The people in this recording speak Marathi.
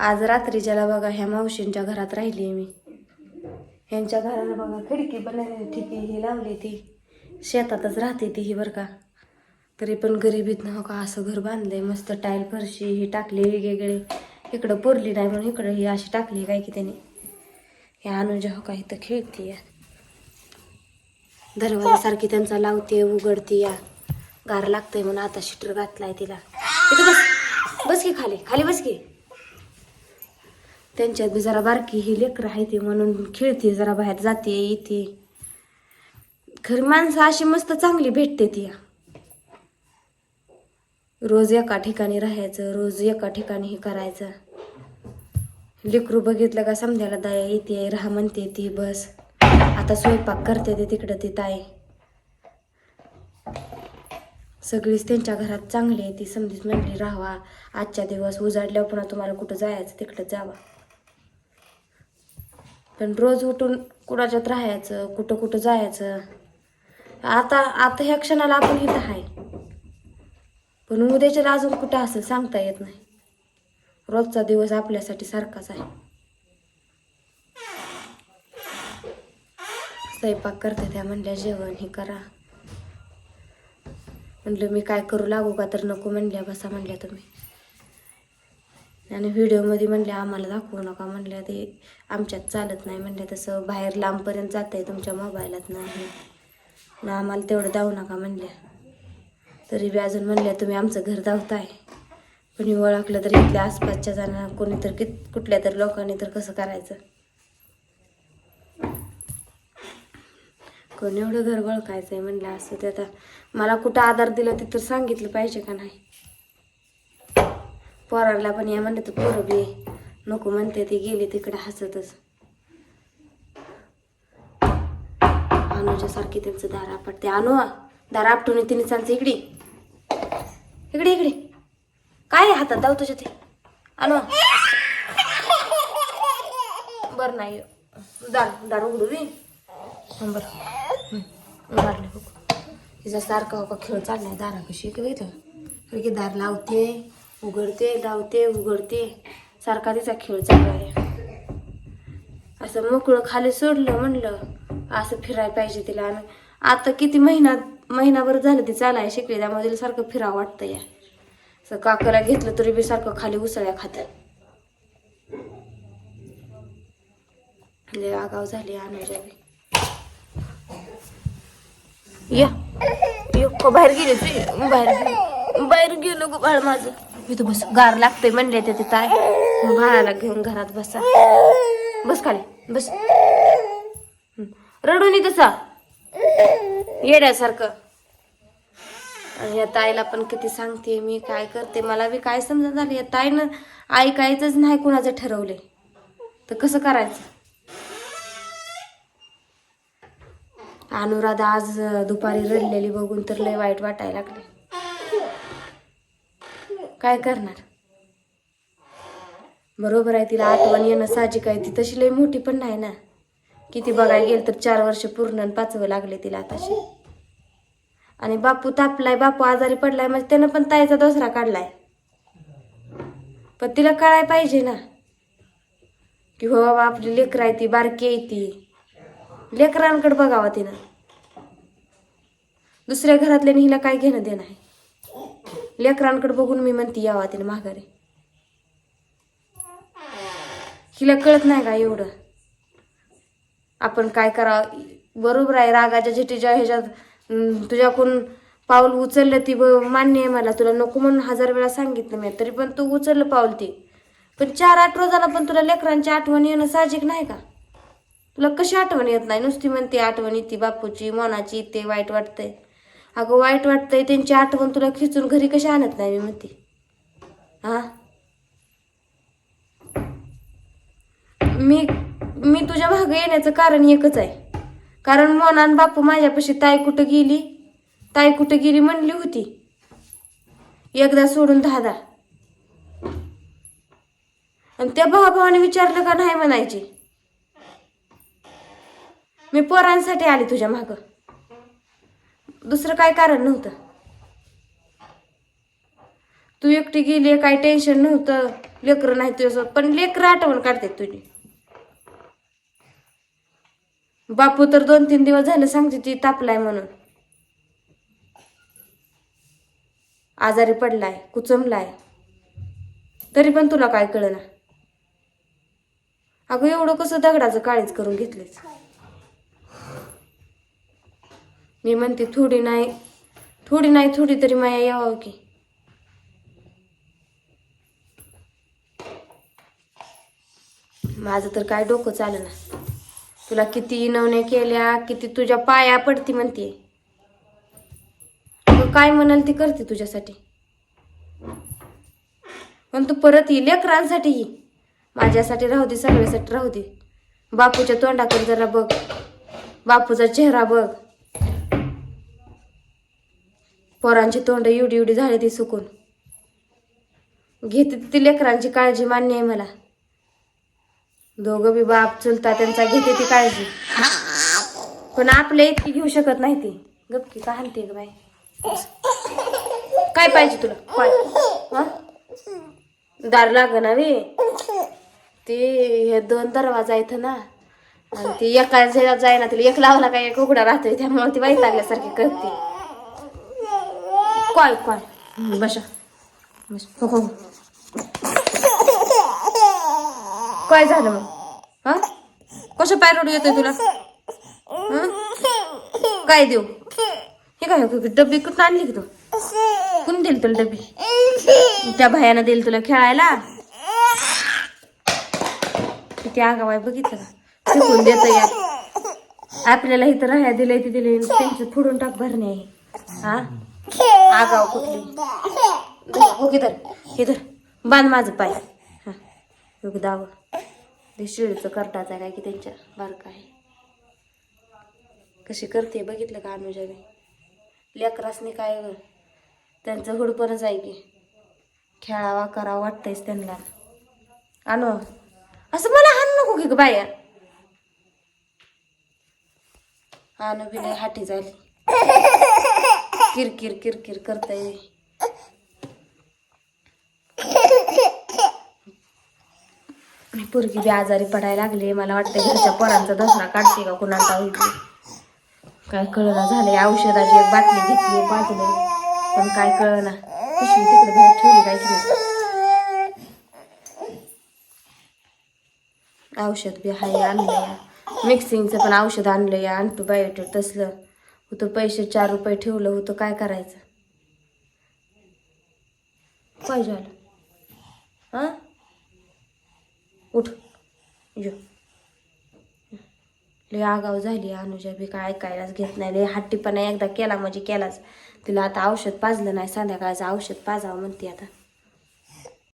आज रात्री ज्याला बघा ह्या मावशींच्या घरात राहिली मी. ह्यांच्या घराला बघा खिडकी बनवली ठिकी ही लावली ती. शेतातच राहते ती ही बरं का. तरी पण गरिबीत हो का असं घर बांधलंय मस्त टाईल फरशी ही टाकली वेगवेगळे इकडं पुरली नाही म्हणून इकडं ही अशी टाकली काय की त्याने. हे अनुजा हो का इथं खेळते या. दरवाजासारखी त्यांचा लावते उघडते या. गार लागतंय म्हणून आता शिटर घातलाय तिला. इथं बस बस की खाली खाली बस की. त्यांच्यात बी जरा बारकी ही लेकरं आहे ती म्हणून खेळते जरा बाहेर जाते येते. खरी माणसं अशी मस्त चांगली भेटते ती. रोज एका ठिकाणी राहायचं रोज एका ठिकाणी हे करायचं. लेकरू बघितलं का समजायला दया येते राहा म्हणते ती बस. आता स्वयंपाक करते ते तिकडं ती ताई. सगळीच त्यांच्या घरात चांगली आहे ती समजीच म्हणली राहावा. आजच्या दिवस उजाडल्यावर पुन्हा तुम्हाला कुठं जायचं तिकडं जावा. पण रोज उठून कुणाच्यात राहायचं कुठं कुठं जायचं? आता आता ह्या क्षणाला आपण इथं आहे. पण उद्याच्या अजून कुठं असेल सांगता येत नाही. रोजचा दिवस आपल्यासाठी सारखाच आहे. स्वयंपाक करते त्या म्हणल्या जेवण हे करा. म्हणलं मी काय करू लागू का? तर नको म्हणल्या बसा म्हणल्या तुम्ही. आणि व्हिडिओमध्ये म्हणल्या आम्हाला दाखवू नका. म्हणल्या ते आमच्यात चालत नाही. म्हणल्या तसं बाहेर लांबपर्यंत जात आहे तुमच्या मोबाईलात नाही. ना आम्हाला तेवढं धावू नका. म्हणल्या तरी बी अजून म्हणल्या तुम्ही आमचं घर धावताय. कोणी ओळखलं तर इथल्या आसपासच्या जाणार कोणी तर कित कुठल्या तरी लोकांनी तर कसं करायचं? कोण एवढं घर ओळखायचं आहे म्हणलं असं ते आता मला कुठं आधार दिला ते तर सांगितलं पाहिजे का नाही? पोरांना पण या म्हणलं तर पोरं बी नको म्हणते ते गेले तिकडे हसतच. अनुच्या सारखी त्यांचं दार आपटते. आणू दार आपटून तिने चालते इकडे इकडे इकडे. काय हातात? धाव तुझ्या ते. आणू बर नाही. दार दार उघडू दे. हं, बरं. हं, बघ. तिचा सारखा हो का खेळ चाललाय. दारा कशी की बघितलं की दार लावते. उघडते लावते उघडते. सारखा तिचा खेळ चालू आहे. असं मोकळं खाली सोडलं म्हणलं असं फिरायला पाहिजे तिला. आणि आता किती महिना महिनाभर झालं ती चालाय शिकली त्यामुळे तिला सारखं फिरावं वाटतं या. असं काकाला घेतलं तरी बी सारखं खाली उसळ्या खात लय आगाव झाली अनुजा बी. या. बाहेर गेले बाहेर बाहेर गेलो गो बाळ माझं. इथं बस गार लागतोय म्हणले ते तिथं आहे. बाळाला घेऊन घरात बसा. बस खाली बस. रडून रडू तसा. येण्यासारखं आणि या ताईला पण किती सांगते मी काय करते मला बी काय समजा झालं. या ताईनं ऐकायचंच नाही कुणाचं ठरवले तर कसं करायचं? अनुराधा आज दुपारी रडलेली बघून तर लय वाईट वाटायला लागले. काय करणार? बरोबर आहे तिला आठवण येणं साहजिक आहे. ती तशी लई मोठी पण नाही ना. किती बघायला गेलं तर चार वर्ष पूर्ण आणि पाचवं लागले तिला आताशी. आणि बापू तापलाय बापू आजारी पडलाय म्हणजे त्यानं पण ताईचा दसरा काढलाय. पण तिला कळाय पाहिजे ना. की हो बाबा आपली लेकरं आहे ती बारकी आहे ती. लेकरांकडे बघावा तिनं. दुसऱ्या घरातल्या हिला काय घेणं देणं आहे? लेकरांकडे बघून मी म्हणते यावा तिने माघारी. हिला कळत नाही का एवढं? आपण काय करावं बरोबर आहे रागाच्या झिटीच्या ह्याच्यात तुझ्याकडून पाऊल उचललं ती ब- मान्य आहे मला तुला नको म्हणून हजार वेळा सांगितलं मी तरी पण तू उचललं पाऊल ती. पण चार आठ रोजाला पण तुला लेकरांची आठवण येणं साहजिक नाही का? तुला कशी आठवण येत नाही? नुसती म्हणते आठवण येते बापूची मनाची ते वाईट वाटतंय. अगं वाईट वाटतंय त्यांची आठवण तुला खिचून घरी कशी आणत नाही मी म्हणते. हा? मी मी तुझ्या मागं येण्याचं कारण एकच आहे. कारण मोनान बापू माझ्यापाशी ताई कुठं गेली? ताई कुठं गेली म्हणली होती. एकदा सोडून दहादा. आणि त्या भावाभावाने विचारलं का नाही म्हणायची? मी पोरांसाठी आले तुझ्या मागं. दुसरं काय कारण नव्हतं? तू एकटी गेली काय टेन्शन नव्हतं. लेकरं नाही तुझ्यासोबत पण लेकरं आठवण काढते तुझी. बापू तर दोन तीन दिवस झाले सांगते ती तापलाय म्हणून. आजारी पडलाय कुचमलाय तरी पण तुला काय कळना. अगं एवढं कसं दगडाचं काळीच करून घेतलीस मी म्हणते थोडी नाही थोडी नाही थोडी तरी माया यावं की. माझं तर काय डोकं चालेना. तुला किती इनवण्या केल्या किती तुझ्या पाया पडती म्हणते. अगं काय म्हणाल ती करते तुझ्यासाठी. पण तू परत ये लेकरांसाठी ही माझ्यासाठी राहू दे सगळ्यासाठी राहू दे. बापूच्या तोंडाकडे जरा बघ. बापूचा चेहरा बघ. पोरांची तोंड एवढी एवढी झाली ती सुकून घेते ती लेकरांची काळजी मान्य आहे मला. दोघं बी बाप चुलता त्यांचा घेते ती काळजी. पण आपल्या इतकी घेऊ शकत नाही ती. गपकी का हलते ग बाई? काय पाहिजे तुला? काय हा? दार लाग ना वे. ते हे दोन दरवाजा इथं ना. आणि ती एका जाय ना तिला एक लावला काय एक उघडा राहतोय त्यामुळे ती वाईट लागल्यासारखी करते. काय काय हं, हो हो काय झालं मग हा कसं पाय रडू येतोय तुला हं? काय देऊ हे काय डब्बी कुठं आणली की तू कोण दिली तुला डब्बी त्या भयानं दिली तुला खेळायला किती आगाव आहे बघितलं का फेकून देत या आपल्याला इथं राहायला दिलंय ते दिले त्यांचं फोडून टाक भरणे आहे हा आगाव कुठली? ओके हो धर. हे धर. बांध माझं पाय. हां. बघ दाव ते शिळीचं करटाचं काय की त्यांच्या बारका आहे. कशी करते बघितलं का अनुजाने? लेकरासने काय ग? त्यांचं हुडपणच आहे की. खेळावा करावा वाटतंयच त्यांना. आणू असं मला हान नको की ग बाया. आणू बी नाही हाटी झाली. किरकिर किरकिर करता येईल पोरगी बी आजारी पडायला लागली. मला वाटतं घरच्या पोरांचा दसरा काढते का कुणाला काय कळना झालंय. औषधाची एक बाटली घेतली बाजली. पण काय कळना. पिशवी तिकडे बाहेर ठेवली काय नाही. औषध बी हाय या मिक्सिंगचं पण औषध आणलं या आणतो बायोटेट तसलं. होतं पैसे चार रुपये ठेवलं होतं काय करायचं? काय झालं? हां? उठ यो. लय आगाव झाली अनुजा बी काय ऐकायलाच घेत नाही. लय हट्टीपणा एकदा केला म्हणजे केलाच. तिला आता औषध पाजलं नाही संध्याकाळचं औषध पाजावं म्हणते आता.